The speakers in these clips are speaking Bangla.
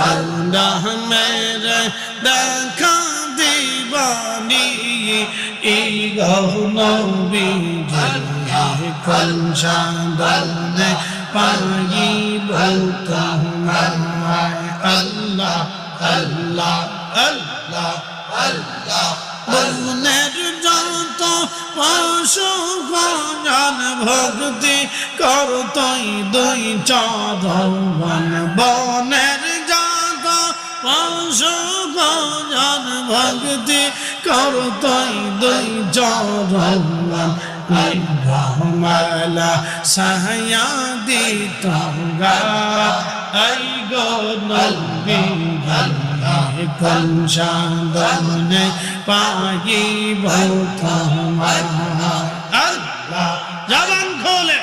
আল্লাহ মেরে দেখা দিবানি সাদনে পাইব তোমার আল্লাহ আল্লাহ আল্লাহ আল্লাহ গণ ভক্তি করতই দুই চরণ বনের যত পশু গণ ভক্তি করতই দুই চরণ রহমালা সাহায্য দিত গা। আই গো নবী কোন সাদনে পাইব তোমার আল্লাহ জবান খোলে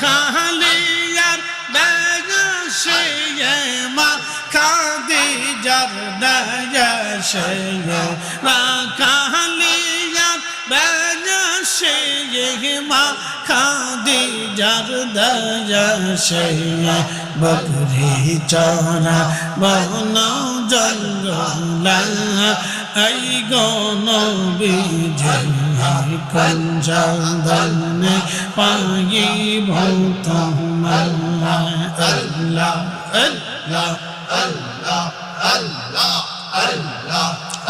খালিয়ার বেগ সে মা দয়া সে খাদিজার দয়া সে বকরি চরা বন জঙ্গল এই গণ বিজয় কঞ্চন্দনে পাইব তোমার আল্লাহ আল্লাহ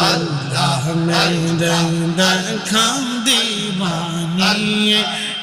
আল্লাহ মেরে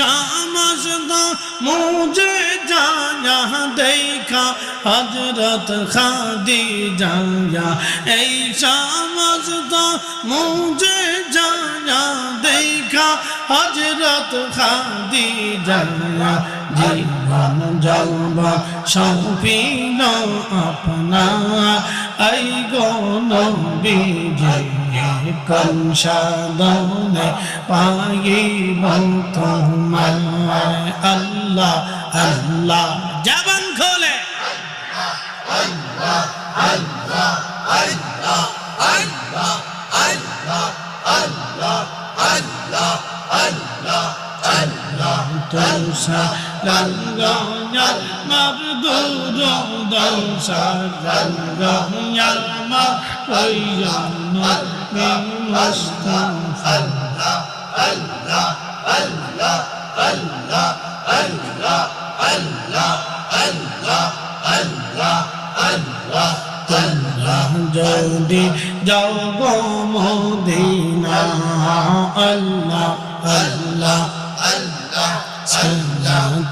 সমস্ত মুঝে জানা, দেখা হজরত খাদি জায়া এই সমস্ত মুঝে জানা, দেখা হজরত খাদি জায়া জীবন যাব সৌপিল আপনা, এই গণ বিজয় কন সাদনে পাইব তোমার আল্লাহ আল্লাহ। জবান খোলে। দোষা লঙ্গয়া মার দুরো দোষা লঙ্গয়া মার কইয়ন মুস্তাফা যদি যাও গো আল্লাহ আল্লাহ আল্লাহ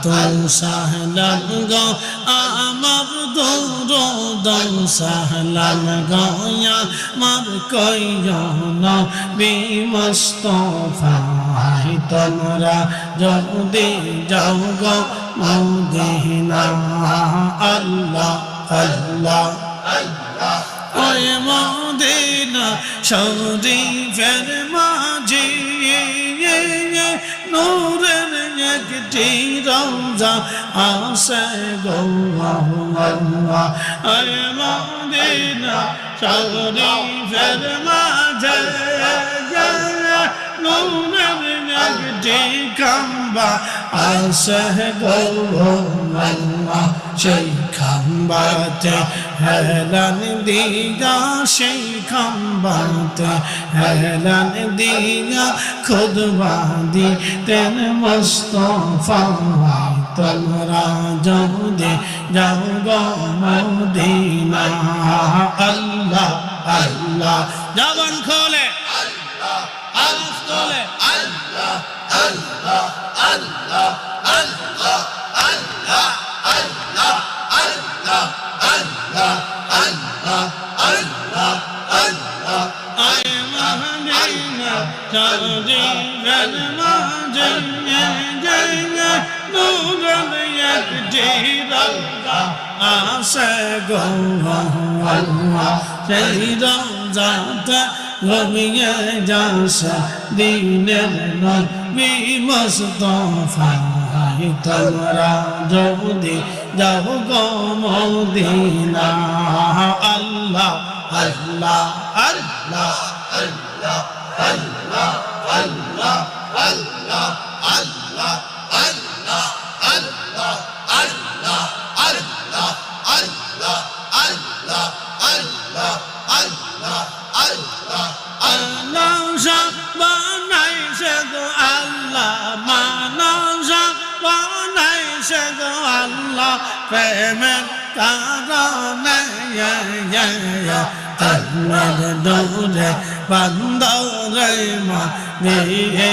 তো সাহলাম গো আমার দৌড় সাহলাম গয়া মার কইন বিমস্তফাই তোমরা যদি যাও গো মদিনা আল্লাহ আল্লাহ ওই মদিনা শরীফের মাঝে নূরের একটি রওজা আসে গো ওই মদিনা শরীফের মাঝে। নূরের একটি খাম্বা আসে গো সেই খাম্বাতে হেলান দিগা সেই খাম্বাতে হেলান দিগা খুদবা দিতেন মুস্তফা তোমরা যদি যাও গো মদিনা আল্লাহ আল্লাহ জবান খোলে আল্লাহ আল্লাহ آسے گو اللہ سیدہ ذات রবিয়ে যাস দিনের নবী মুস্তফা। তোমরা যদি যাও গো মদিনা। আল্লাহ আল্লাহ আল্লাহ আল্লাহ আল্লাহ আল্লাহ আল্লাহ। প্রেমের কারণে আল্লাহর দৌড়ে বান্দরে মা নিয়ে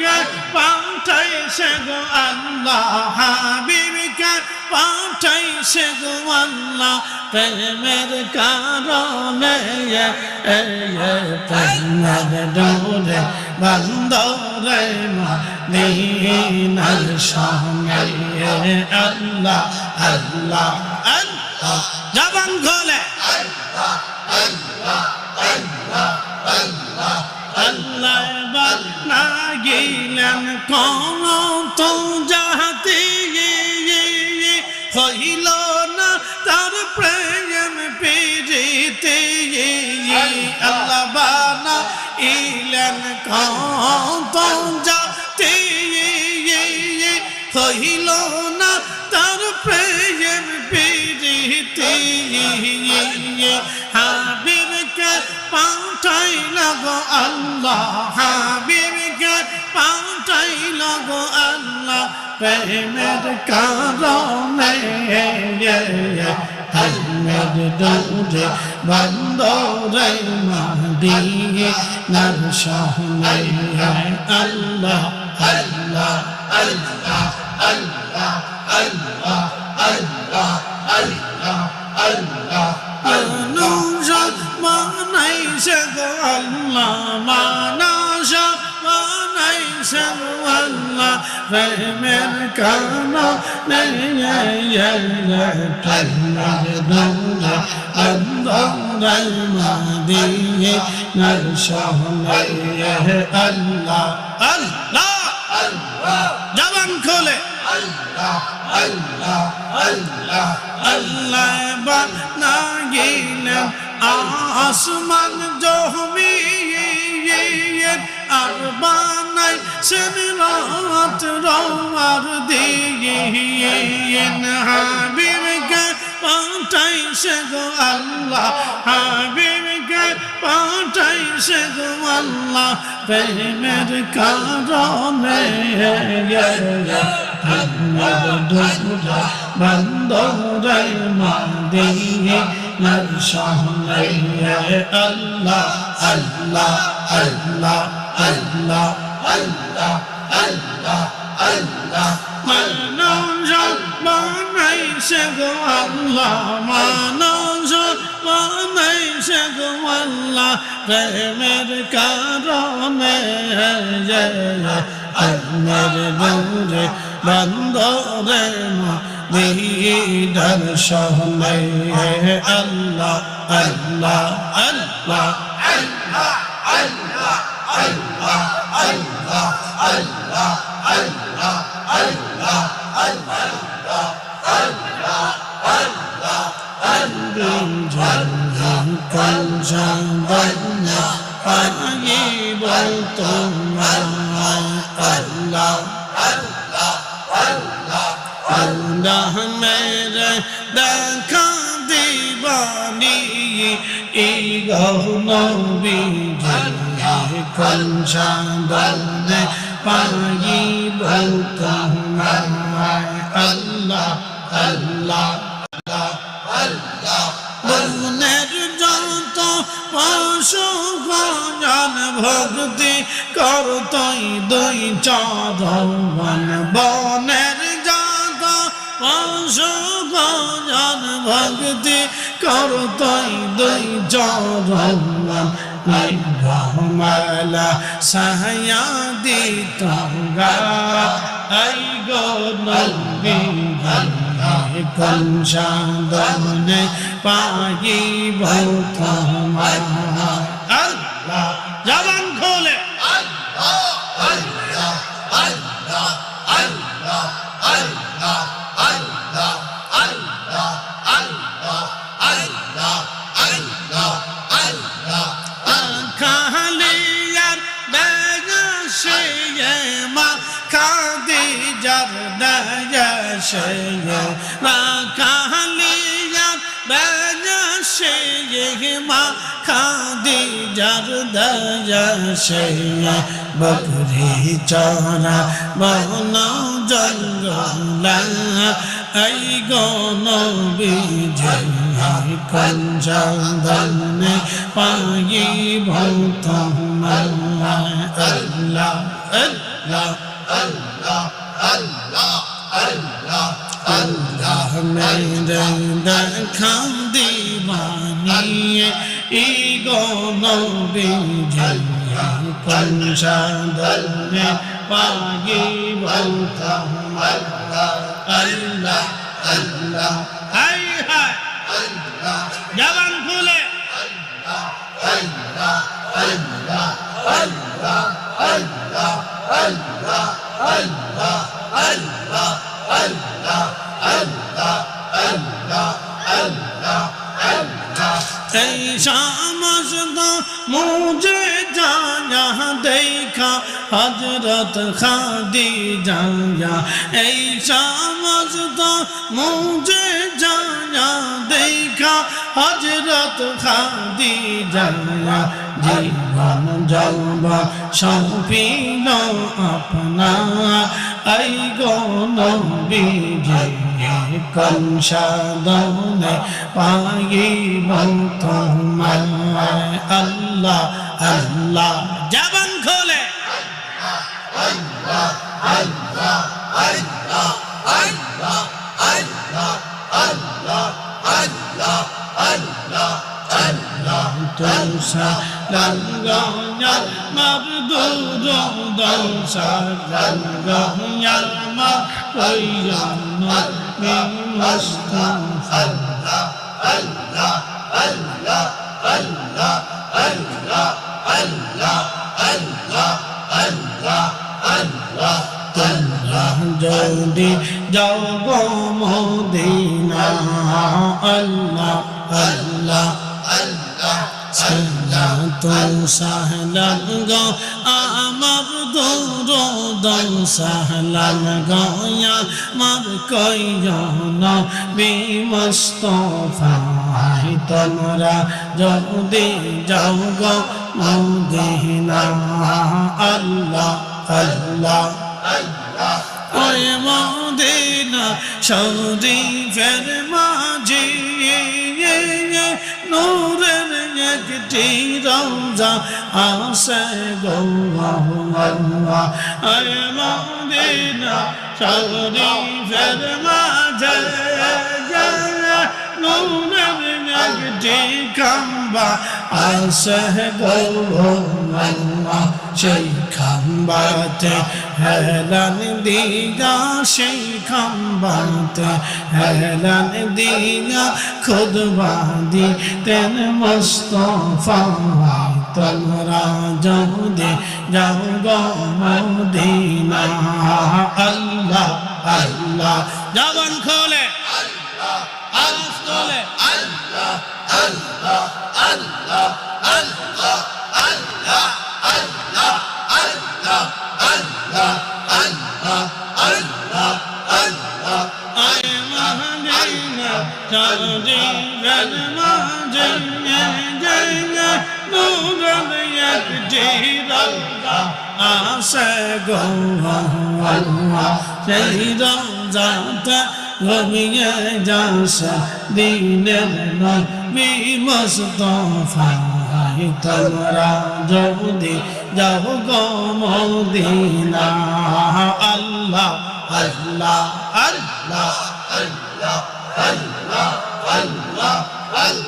গে পাঠাইছে গো আল্লাহ হাবিব হাবিবকে পাঠাইছে গো আল্লাহ, প্রেমের কারণে প্রেমের ডোরে বন্দরে মদিনার সঙ্গে আল্লাহ আল্লাহ আল্লাহ, জবান খোলে। আল্লাহ, এবার না গেলেন কোন তো যাহাতে হইল না, তার প্রেম পেরিতে আল্লাহ বানা ইলেন কত যাতে হইল না, তার প্রেম পেরিতে হাবিবকে পাঠাইল গো আল্লাহ। পাঠাইল গো আল্লাহ, প্রেমের কারণে প্রেমের দৌড়ে বন্দরে মাদিয়ে নার সহনে আল্লাহ আল্লাহ আল্লাহ আল্লাহ আল্লাহ আল্লাহ আল্লাহ আল্লাহ মানুষা গো আল্লাহ মানাসা আসেন আল্লাহ রহমের কানা আল্লাহ দৌলা আল্লাহ রহমা দিয়ে নরসহলে আল্লাহ আল্লাহ আল্লাহ জবান খোলে আল্লাহ আল্লাহ আল্লাহ আল্লাহ বানা আসমান জহমি আর বানাই সেন রাত রওয়ার দিয়ে হাবিবকে পাঠাইছে গো আল্লাহ, হাবিবকে পাঠাইছে গো আল্লাহ, প্রেমের কারণে বন্দরে মাদিয়ে নর সহনে আল্লাহ আল্লাহ আল্লাহ আল্লাহ আল্লাহ আল্লাহ আল্লাহ। মানুষ বানাইছে গো আল্লাহ মানুষ বানাইছে গো আল্লাহ। প্রেমের কারণে প্রেমের দৌড়ে বন্দরে মদিনার সহনে আল্লাহ আল্লাহ আল্লাহ কঞ্জাবন্যা পাইব তোমার আল্লাহ আল্লাহ আল্লাহ মেরে দেখা দিবানি। ইগনবি আল্লাহ কলসা বলনে পাই বলতা আল্লাহ আল্লাহ আল্লাহ আল্লাহ। বলনের যত পাশু গঞ্জন ভক্তি করতই দুই চাঁদ বনের পশু গজন ভক্তি কর তুই দুই চরণ রহমালা সাহায়াদি তঙ্গা আই গো। নবী কোন সাদনে পাই আল্লাহ, জবান খোলে। খালিয়ার দয়াসে মা খালিয়ার বেগসে মা খাদিজার দয়াসে বকরি চরা বন জঙ্গলা, এই গণ বিজয় কঞ্জনে পাই ভৌত আল্লাহ আল্লাহ আল্লাহ। মেরে দেখাম দিবানি ই গণ বিজয় কঞ্জনে পাই ভৌত আল্লাহ আল্লাহ হাই হাই জবান খুলে এই সমস্ত মুঝে জানা দেখা হজরত খাদি জায়া এই সমস্ত মুঝে জানা দেখা হজরত খাদি জায়া জীবন জব সৌপিল আপনা বিজয় কংসাদনে পাইব তোমায়। আল্লাহ আল্লাহ, জবান খোলে। Dosa langanya mabduro dosa langanya makoyano min mustafa যদি যাও গো মদিনা আল্লাহ আল্লাহ তো সাহলাম গো, আমার দৌড় সাহলাম গয়া মার কইজন বিমস্তফাই তোমরা যদি যাও গো, মদিনা, আল্লাহ আল্লাহ, ওই মদিনা সৌদি ফের মাঝি নূরের একটি রওজা আসে গৌয়া ওই মদিনা সৌদি নূরের একটি খাম্বা আসে গৌয়া সেই খাম্বাতে হেলান দিয়া সেই খাম্বাতে হেলান দিয়া খুদবা দিতেন মুস্তফা তোমরা যদি যাও গো মদিনা আল্লাহ আল্লাহ। জবান খোলে। আওয়াজ তোলে আয় মদিনা চাঁদি রঙিয়ে যাসা দিনের নবী মুস্তফা তোমরা যদি যাও গো মদিনা। আল্লাহ আল্লাহ আল্লাহ আল্লাহ আল্লাহ আল্লাহ আল্লাহ।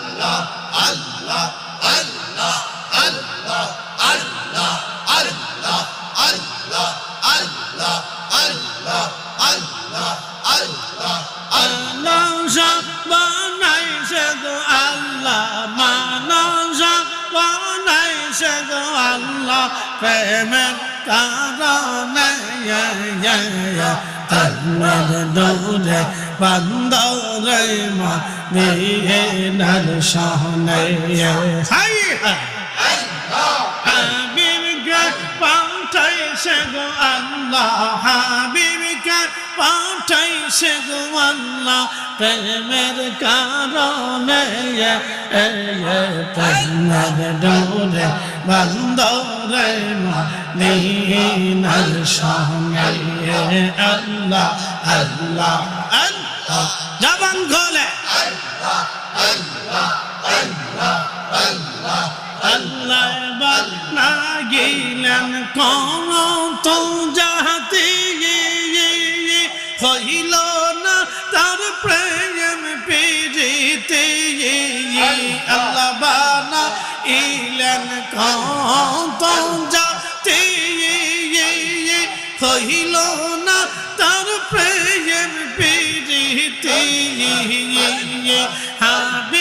বানাইছে গো আল্লাহ প্রেমের কারণে তন্মের দৌড়ে বন্দরে মা দিয়ে নর সহনে হাই হাই। পাঠাইছে গো আল্লাহ, হাবিবকে পাঠাইছে গো আল্লাহ, প্রেমের কারণে প্রেমের ডোরে বন্দরে মদিনার সঙ্গে আল্লাহ আল্লাহ আল্লাহ। জবান খোলে। আল্লাহ না গেলেন কোন তো যাহাতে হইল না তার প্রেম পেরিতে আল্লাহ বানা ইলেন কত যাতে হইল না তার প্রেম পেরিতে হাবিবকে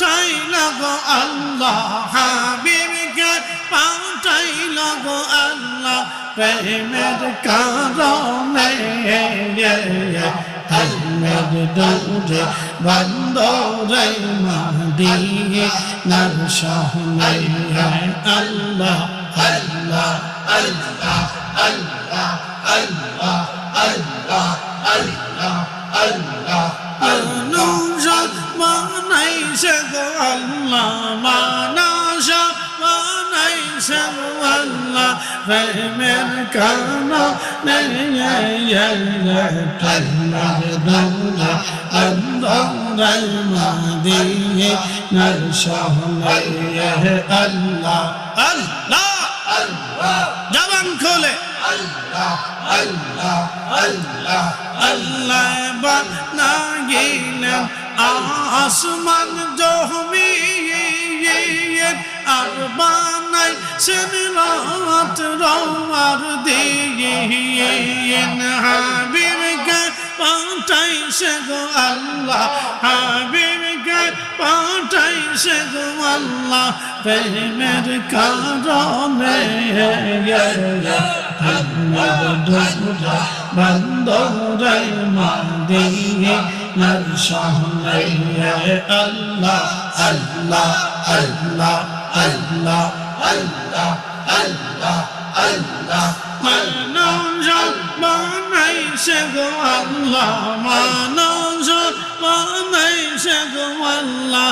পাঠাইল গো আল্লাহ, হাবিবকে পাঠাইল গো আল্লাহ, প্রেমের কারণে প্রেমের দৌড়ে বন্দরে মাদিয়ে নার সহনে আল্লাহ আল্লাহ আল্লাহ আল্লাহ আল্লাহ আল্লাহ আল্লাহ। মানাশা বানাইছেন আল্লাহ প্রেমের কানা আল্লাহ দৌলা আল্লাহ মাদিয়ে নরসাহে আল্লাহ আল্লাহ আল্লাহ জবান খোলে আল্লাহ আল্লাহ আল্লাহ আল্লাহ বানাগিলেন আসমান জহমি আর বানাই সিনরাত রওয়ার দিয়ে হাবিবকে পাঠাই সে গো আল্লাহ, হাবিবকে পাঠাই সে গো আল্লাহ, প্রেমের কারণে আল্লাহ বন্ধ রে মা দিয়ে নর সহনে আল্লাহ আল্লাহ আল্লাহ আল্লাহ আল্লাহ আল্লাহ আল্লাহ। মানুষ বানাইছে গো আল্লাহ মানুষ বানাইছে গো আল্লাহ।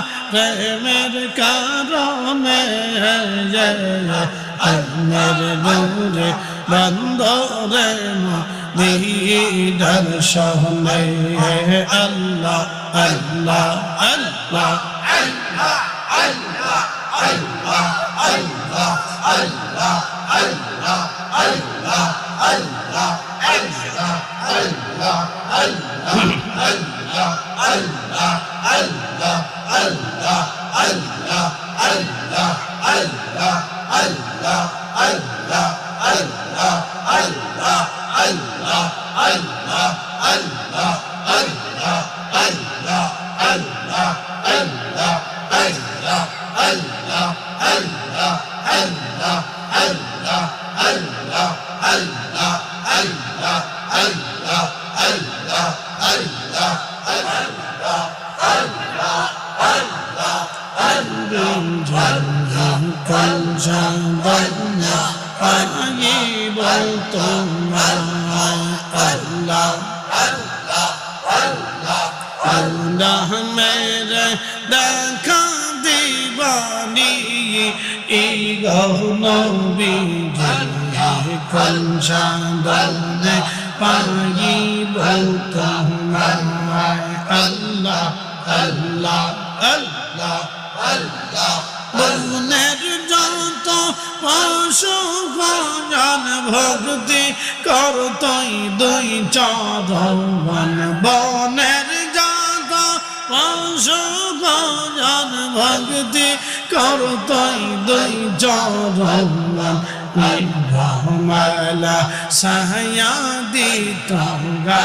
বন্দরে মদিনার সহনে আল্লাহ আল্লাহ আল্লাহ কঞ্জবন্য মনের যত পশু গজন ভক্তি করতই দুই চরণ বনের যত পশু গজন ভক্তি করতই দুই চরণ রহমালা সাহায্য দিত গা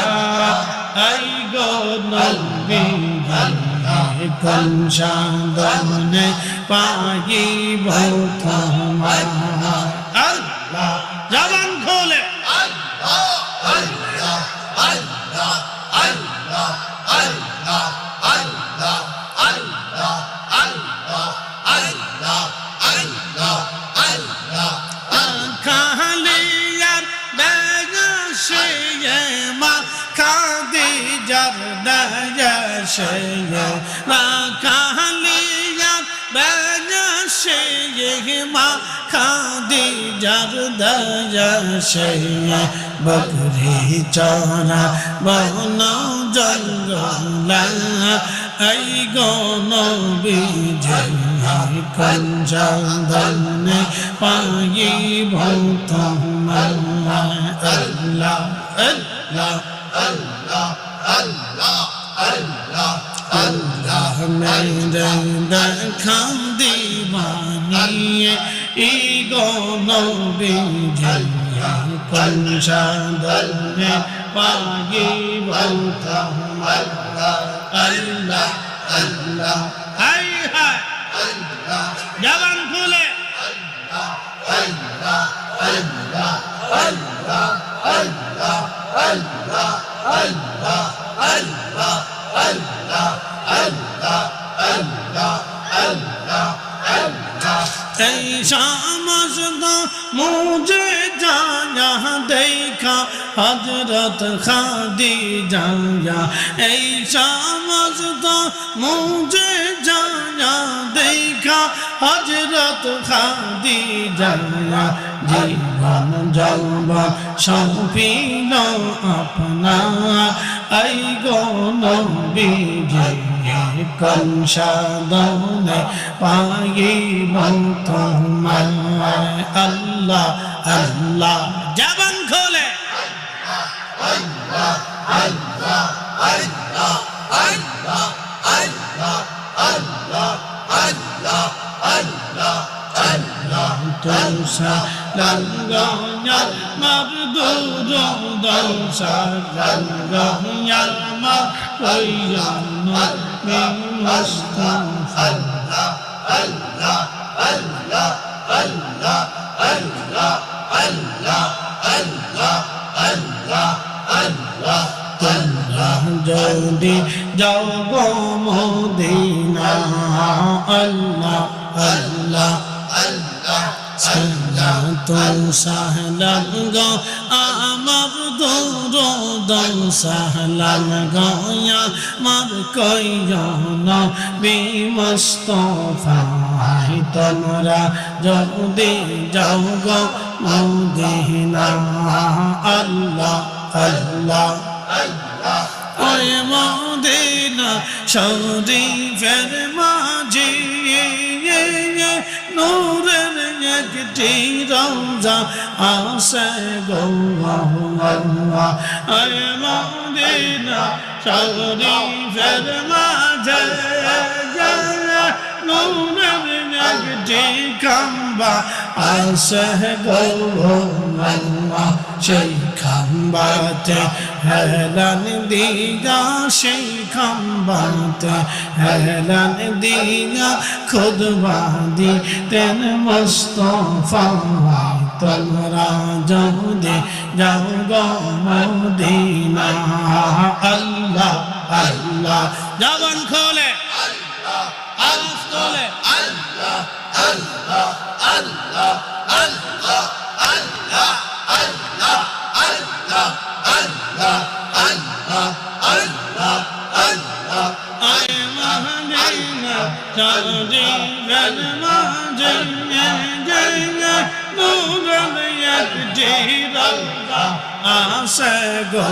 আই গো নবী সাদনে পাইব তোমার। আল্লাহ জবান খোলে। খালিয়ার খাদিজার দয়াসে মা খালিয়ার বেগসে মা খাদিজার দয়াসে বকরি চরা বন জঙ্গলা, এই গণ বিজয় কঞ্জনে পাইব তোমার আল্লাহ আল্লাহ। আল্লাহ মেরে দেখান দিবানি ই গণ বিজয় কঞ্জনে পাইব তোমার আল্লাহ আল্লাহ হাই হাই জবান খুলে এই হজরত খাদি জায়া এই সমস্ত মুঝে জানা দেখা হজরত খাদি জায়া জীবন যৌব সৌপিল আপনা, এই গণ বিজয় কংসাদনে পাইব তোমার আল্লাহ আল্লাহ জবান Dosa langgonya mabduro dosa langgonya makoyano min mustafa যদি যাও গো মদিনা আল্লাহ আল্লাহ তো সাহলাম গো আমার দৌড় সাহলাম গয়া মার কইন বিমস্তফাই তোমরা যদি যাও গো মদিনা আল্লাহ আল্লাহ ওই মদিনা সৌদি ফের মাঝি নূরের একটি রওজা আসে গৌয়া ওই মদিনা শরীফের মাঝে নূরের একটি খাম্বা আসে গৌয়া সেই খাম্বাতে হেলান দিয়া সেই খাম্বাতে হেলান দিয়া খুদবা দিতেন মুস্তফা তোমরা যদি যাও গো মদিনা আল্লাহ আল্লাহ। জবান খোলে আওয়াজ তোলে আয় মহাদিনা চাঁদি গন মাঝে জয় নূরন একটি রওজা আসে গো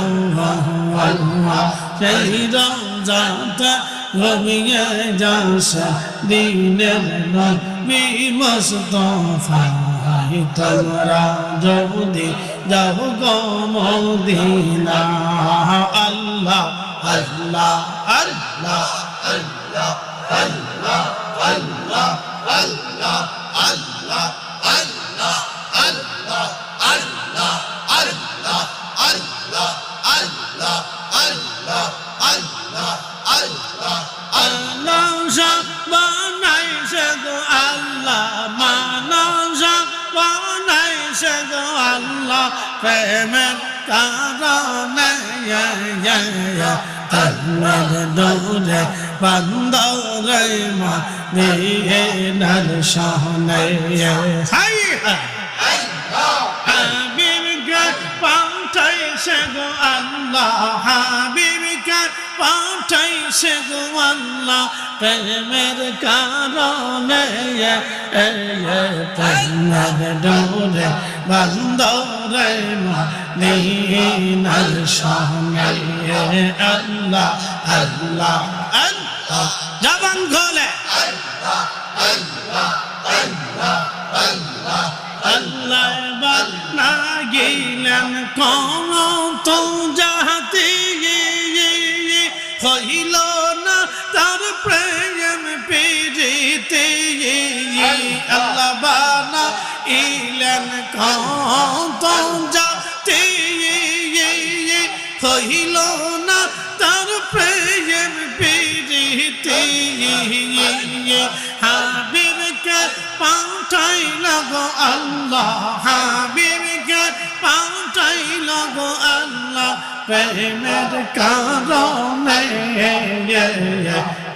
সেই রওজাতে ঘুমিয়ে যাসে দিনের নবী তোমরা যদি যাও গো মদিনা। আল্লাহ আল্লাহ আল্লাহ মানসা প্রেমের কারণে তন্মের দৌড়ে বন্দরে মা নিয়ে নর সহনে। হাই। পাঠাইছে গো আল্লাহ, হাবিবকে পাঠাইছে গো আল্লাহ, প্রেমের কারণে প্রেমের ডোরে বন্দরে মদিনার সামনে আল্লাহ আল্লাহ আল্লাহ। জবান খোলে। আল্লাহ না গেলেন কোন তো যাহাতে হইল না তার প্রেম পেরিতে আল্লাহ বানা ইলেন কত যাতে হইল না তার প্রেম পেরিতে হাবিবকে পাঠাইল গো আল্লাহ হাবিবকে পাঠাইল গো আল্লাহ, প্রেমের কারণে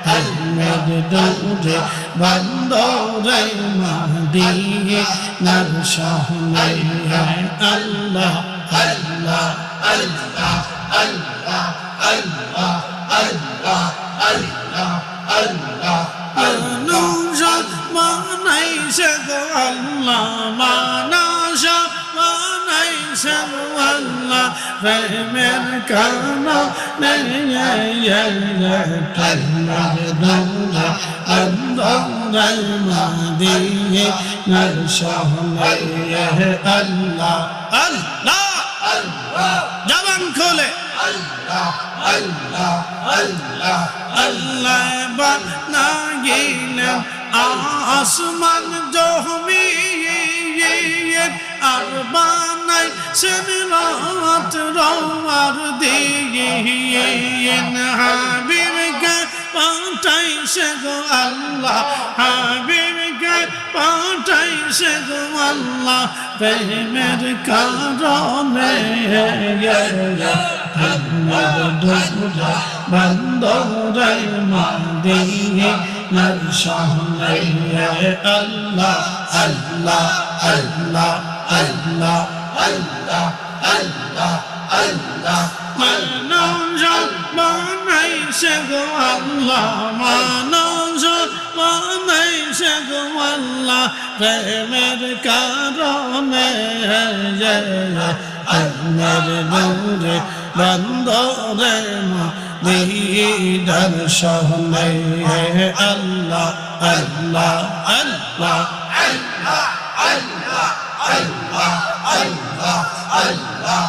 প্রেমের দৌড়ে বন্দরে মাদিয়ে নর সহনে আল্লাহ আল্লাহ আল্লাহ আল্লাহ আল্লাহ আল্লাহ আল্লাহ। আল্লাহ। মানাই সে গো আল্লাহ মানাসা মানাই সে গো আল্লাহ। প্রেমের কানা দিয়ে আল্লাহ আল্লাহ জবান খোলে। আল্লাহ আল্লাহ আল্লাহ আল্লাহ। বানা গিলাম আসমান জহমি আর বানাই সেন রাত রওয়ার দিয়ে হাবিব গে পাঠাই সে গো আল্লাহ হাবিব গে পাঠাই সে গো আল্লাহ প্রেমের কারণে বন্ধ রে মা দিয়ে নর সামনে আল্লাহ আল্লাহ আল্লাহ আল্লাহ আল্লাহ আল্লাহ আল্লাহ মানুষ বানাইছে গো আল্লাহ মানুষ বানাইছে গো প্রেমের কারণে প্রেমের দৌড়ে বন্দরে মদিনার শহরে আল্লাহ আল্লাহ আল্লাহ আল্লাহ আল্লাহ আল্লাহ আল্লাহ আল্লাহ।